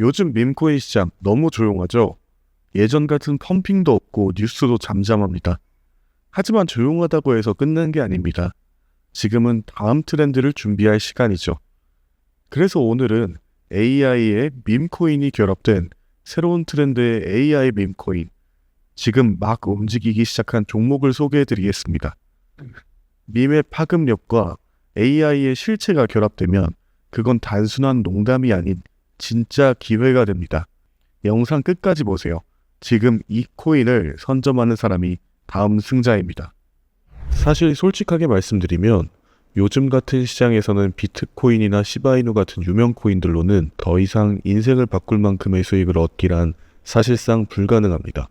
요즘 밈코인 시장 너무 조용하죠? 예전 같은 펌핑도 없고 뉴스도 잠잠합니다. 하지만 조용하다고 해서 끝난 게 아닙니다. 지금은 다음 트렌드를 준비할 시간이죠. 그래서 오늘은 AI의 밈코인이 결합된 새로운 트렌드의 AI 밈코인, 지금 막 움직이기 시작한 종목을 소개해 드리겠습니다. 밈의 파급력과 AI의 실체가 결합되면 그건 단순한 농담이 아닌 진짜 기회가 됩니다. 영상 끝까지 보세요. 지금 이 코인을 선점하는 사람이 다음 승자입니다. 사실 솔직하게 말씀드리면 요즘 같은 시장에서는 비트코인이나 시바이누 같은 유명 코인들로는 더 이상 인생을 바꿀 만큼의 수익을 얻기란 사실상 불가능합니다.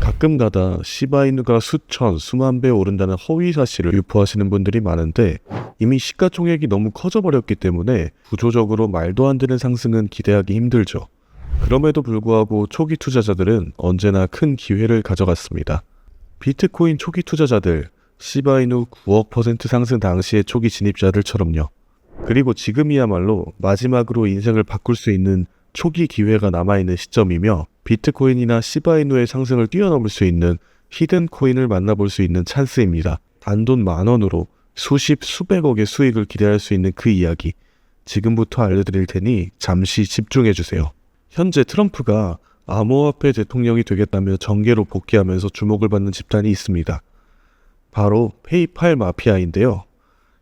가끔 가다 시바이누가 수천, 수만 배 오른다는 허위 사실을 유포하시는 분들이 많은데 이미 시가총액이 너무 커져버렸기 때문에 구조적으로 말도 안 되는 상승은 기대하기 힘들죠. 그럼에도 불구하고 초기 투자자들은 언제나 큰 기회를 가져갔습니다. 비트코인 초기 투자자들, 시바이누 9억 퍼센트 상승 당시의 초기 진입자들처럼요. 그리고 지금이야말로 마지막으로 인생을 바꿀 수 있는 초기 기회가 남아있는 시점이며 비트코인이나 시바이누의 상승을 뛰어넘을 수 있는 히든 코인을 만나볼 수 있는 찬스입니다. 단돈 만 원으로 수십 수백억의 수익을 기대할 수 있는 그 이야기 지금부터 알려드릴 테니 잠시 집중해 주세요. 현재 트럼프가 암호화폐 대통령이 되겠다며 정계로 복귀하면서 주목을 받는 집단이 있습니다. 바로 페이팔 마피아인데요.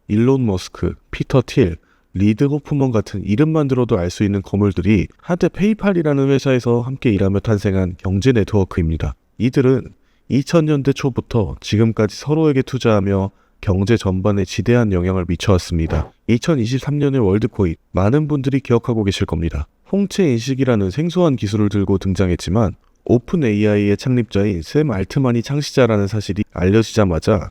일론 머스크, 피터 틸, 리드 호프먼 같은 이름만 들어도 알 수 있는 거물들이 한때 페이팔이라는 회사에서 함께 일하며 탄생한 경제 네트워크입니다. 이들은 2000년대 초부터 지금까지 서로에게 투자하며 경제 전반에 지대한 영향을 미쳐왔습니다. 2023년의 월드코인 많은 분들이 기억하고 계실 겁니다. 홍채 인식이라는 생소한 기술을 들고 등장했지만 오픈 AI의 창립자인 샘 알트만이 창시자라는 사실이 알려지자마자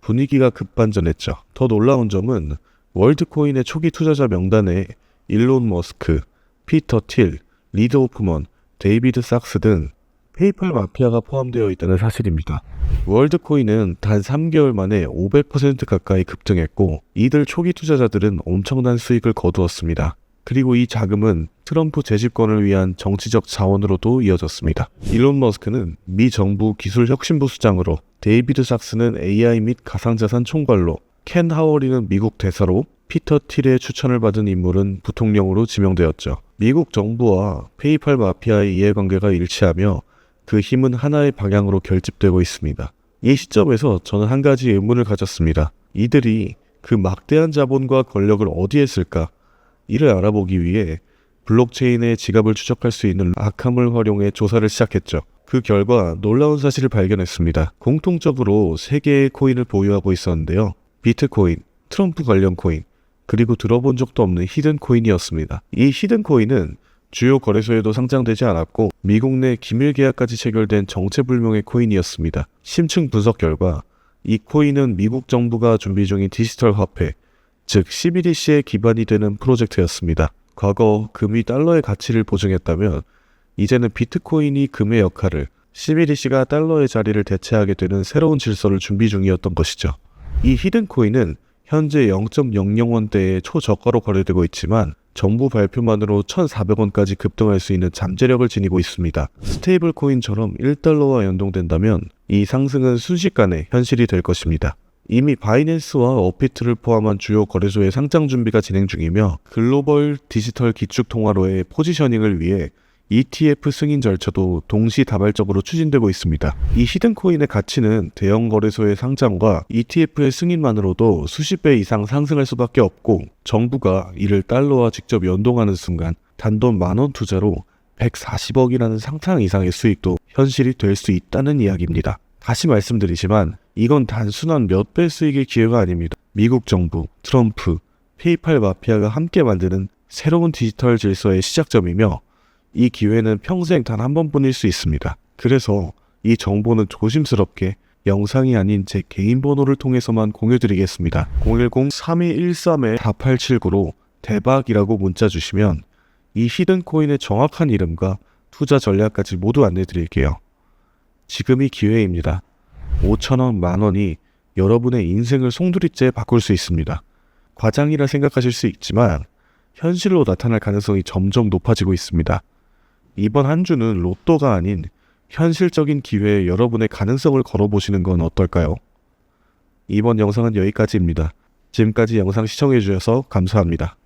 분위기가 급반전했죠. 더 놀라운 점은 월드코인의 초기 투자자 명단에 일론 머스크, 피터 틸, 리드 오프먼, 데이비드 sak스 등 페이팔 마피아가 포함되어 있다는 사실입니다. 월드코인은 단 3개월 만에 500% 가까이 급등했고 이들 초기 투자자들은 엄청난 수익을 거두었습니다. 그리고 이 자금은 트럼프 재집권을 위한 정치적 자원으로도 이어졌습니다. 일론 머스크는 미 정부 기술혁신부 수장으로 데이비드 sak스는 AI 및 가상자산 총괄로 켄 하워리는 미국 대사로 피터 틸의 추천을 받은 인물은 부통령으로 지명되었죠. 미국 정부와 페이팔 마피아의 이해관계가 일치하며 그 힘은 하나의 방향으로 결집되고 있습니다. 이 시점에서 저는 한 가지 의문을 가졌습니다. 이들이 그 막대한 자본과 권력을 어디에 쓸까? 이를 알아보기 위해 블록체인의 지갑을 추적할 수 있는 아캄을 활용해 조사를 시작했죠. 그 결과 놀라운 사실을 발견했습니다. 공통적으로 세 개의 코인을 보유하고 있었는데요. 비트코인, 트럼프 관련 코인, 그리고 들어본 적도 없는 히든 코인이었습니다. 이 히든 코인은 주요 거래소에도 상장되지 않았고 미국 내 기밀 계약까지 체결된 정체불명의 코인이었습니다. 심층 분석 결과 이 코인은 미국 정부가 준비 중인 디지털 화폐, 즉 CBDC의 기반이 되는 프로젝트였습니다. 과거 금이 달러의 가치를 보증했다면 이제는 비트코인이 금의 역할을 CBDC가 달러의 자리를 대체하게 되는 새로운 질서를 준비 중이었던 것이죠. 이 히든 코인은 현재 0.00원대의 초저가로 거래되고 있지만 정부 발표만으로 1,400원까지 급등할 수 있는 잠재력을 지니고 있습니다. 스테이블 코인처럼 1달러와 연동된다면 이 상승은 순식간에 현실이 될 것입니다. 이미 바이낸스와 어피트를 포함한 주요 거래소의 상장 준비가 진행 중이며 글로벌 디지털 기축 통화로의 포지셔닝을 위해 ETF 승인 절차도 동시다발적으로 추진되고 있습니다. 이 히든 코인의 가치는 대형 거래소의 상장과 ETF의 승인만으로도 수십 배 이상 상승할 수밖에 없고 정부가 이를 달러와 직접 연동하는 순간 단돈 만 원 투자로 140억이라는 상상 이상의 수익도 현실이 될 수 있다는 이야기입니다. 다시 말씀드리지만 이건 단순한 몇 배 수익의 기회가 아닙니다. 미국 정부, 트럼프, 페이팔 마피아가 함께 만드는 새로운 디지털 질서의 시작점이며 이 기회는 평생 단 한 번뿐일 수 있습니다. 그래서 이 정보는 조심스럽게 영상이 아닌 제 개인 번호를 통해서만 공유드리겠습니다. 010-3213-4879로 대박이라고 문자 주시면 이 히든 코인의 정확한 이름과 투자 전략까지 모두 안내드릴게요. 지금이 기회입니다. 5천원, 만원이 여러분의 인생을 송두리째 바꿀 수 있습니다. 과장이라 생각하실 수 있지만 현실로 나타날 가능성이 점점 높아지고 있습니다. 이번 한 주는 로또가 아닌 현실적인 기회에 여러분의 가능성을 걸어보시는 건 어떨까요? 이번 영상은 여기까지입니다. 지금까지 영상 시청해주셔서 감사합니다.